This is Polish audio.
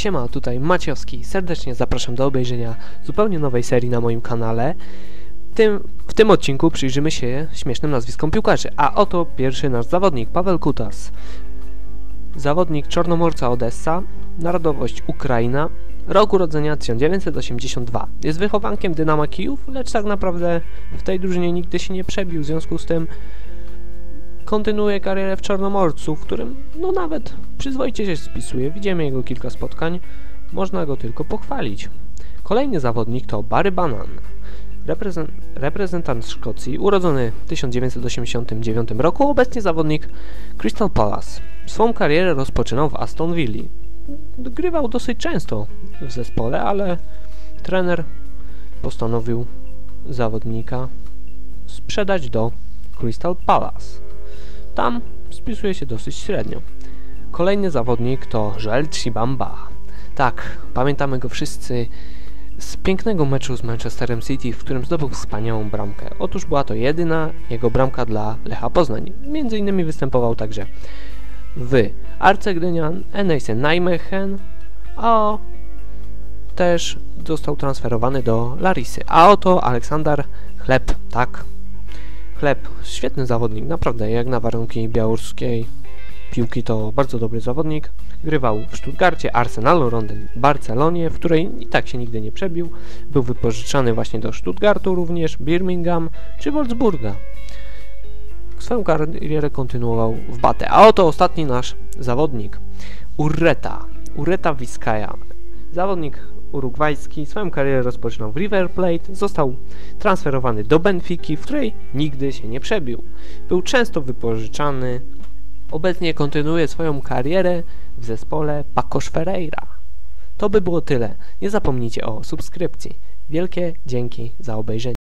Siema, tutaj Maciowski. Serdecznie zapraszam do obejrzenia zupełnie nowej serii na moim kanale. Tym, w tym odcinku przyjrzymy się śmiesznym nazwiskom piłkarzy, a oto pierwszy nasz zawodnik, Paweł Kutas. Zawodnik Czornomorca Odessa, narodowość Ukraina, rok urodzenia 1982. Jest wychowankiem Dynama Kijów, lecz tak naprawdę w tej drużynie nigdy się nie przebił, w związku z tym kontynuuje karierę w Czarnomorcu, w którym no nawet przyzwoicie się spisuje. Widzimy jego kilka spotkań, można go tylko pochwalić. Kolejny zawodnik to Barry Banan, reprezen reprezentant Szkocji, urodzony w 1989 roku, obecnie zawodnik Crystal Palace. Swą karierę rozpoczynał w Aston Villa. Grywał dosyć często w zespole, ale trener postanowił zawodnika sprzedać do Crystal Palace. Tam spisuje się dosyć średnio. Kolejny zawodnik to Joel Chibamba. Tak, pamiętamy go wszyscy z pięknego meczu z Manchesterem City, w którym zdobył wspaniałą bramkę. Otóż była to jedyna jego bramka dla Lecha Poznań. Między innymi występował także w Arce Gdynia, Enejse Nijmegen, a też został transferowany do Larisy. A oto Aleksander Chleb, tak, Chleb, świetny zawodnik, naprawdę, jak na warunki białoruskiej piłki to bardzo dobry zawodnik. Grywał w Stuttgarcie, Arsenalu, Londyn, Barcelonie, w której i tak się nigdy nie przebił. Był wypożyczany właśnie do Stuttgartu również, Birmingham czy Wolfsburga. Swoją karierę kontynuował w Bate. A oto ostatni nasz zawodnik, Urreta. Urreta Vizcaya. Zawodnik urugwajski swoją karierę rozpoczynał w River Plate, został transferowany do Benfiki, w której nigdy się nie przebił. Był często wypożyczany, obecnie kontynuuje swoją karierę w zespole Pacos Ferreira. To by było tyle. Nie zapomnijcie o subskrypcji. Wielkie dzięki za obejrzenie.